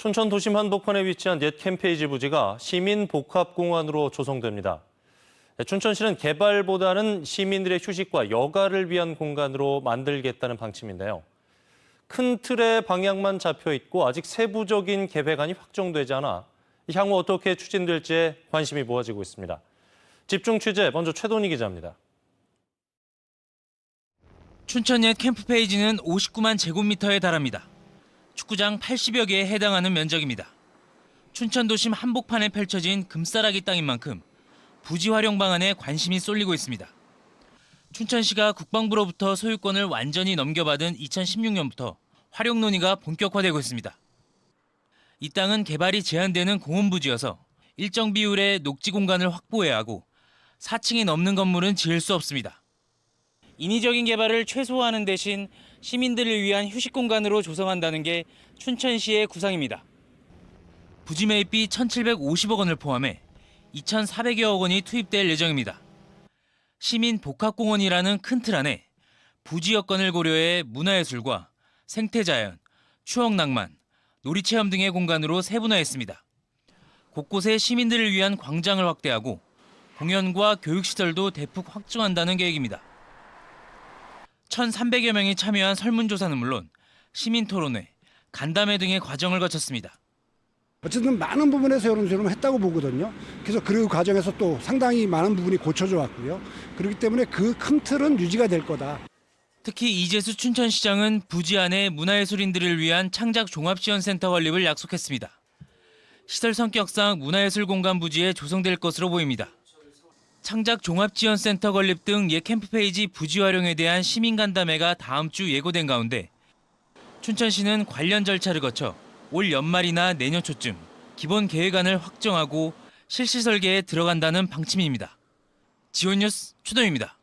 춘천 도심 한복판에 위치한 옛 캠페이지 부지가 시민 복합공원으로 조성됩니다. 춘천시는 개발보다는 시민들의 휴식과 여가를 위한 공간으로 만들겠다는 방침인데요. 큰 틀의 방향만 잡혀 있고 아직 세부적인 계획안이 확정되지 않아 향후 어떻게 추진될지에 관심이 모아지고 있습니다. 집중 취재 먼저 최돈희 기자입니다. 춘천 옛 캠프 페이지는 59만 제곱미터에 달합니다. 축구장 80여 개에 해당하는 면적입니다. 춘천 도심 한복판에 펼쳐진 금싸라기 땅인 만큼 부지 활용 방안에 관심이 쏠리고 있습니다. 춘천시가 국방부로부터 소유권을 완전히 넘겨받은 2016년부터 활용 논의가 본격화되고 있습니다. 이 땅은 개발이 제한되는 공원 부지여서 일정 비율의 녹지 공간을 확보해야 하고 4층이 넘는 건물은 지을 수 없습니다. 인위적인 개발을 최소화하는 대신 시민들을 위한 휴식 공간으로 조성한다는 게 춘천시의 구상입니다. 부지 매입비 1,750억 원을 포함해 2,400여억 원이 투입될 예정입니다. 시민 복합공원이라는 큰 틀 안에 부지 여건을 고려해 문화예술과 생태자연, 추억낭만, 놀이체험 등의 공간으로 세분화했습니다. 곳곳에 시민들을 위한 광장을 확대하고 공연과 교육시설도 대폭 확충한다는 계획입니다. 1,300여 명이 참여한 설문조사는 물론 시민 토론회, 간담회 등의 과정을 거쳤습니다. 어쨌든 많은 부분에서 여론조사를 했다고 보거든요. 그래서 그 과정에서 또 상당히 많은 부분이 고쳐져 왔고요. 그렇기 때문에 그 큰 틀은 유지가 될 거다. 특히 이재수 춘천시장은 부지 안에 문화예술인들을 위한 창작 종합지원센터 건립을 약속했습니다. 시설 성격상 문화예술 공간 부지에 조성될 것으로 보입니다. 창작 종합지원센터 건립 등 옛 캠프페이지 부지 활용에 대한 시민 간담회가 다음 주 예고된 가운데 춘천시는 관련 절차를 거쳐 올 연말이나 내년 초쯤 기본 계획안을 확정하고 실시 설계에 들어간다는 방침입니다. 지원뉴스 추동입니다.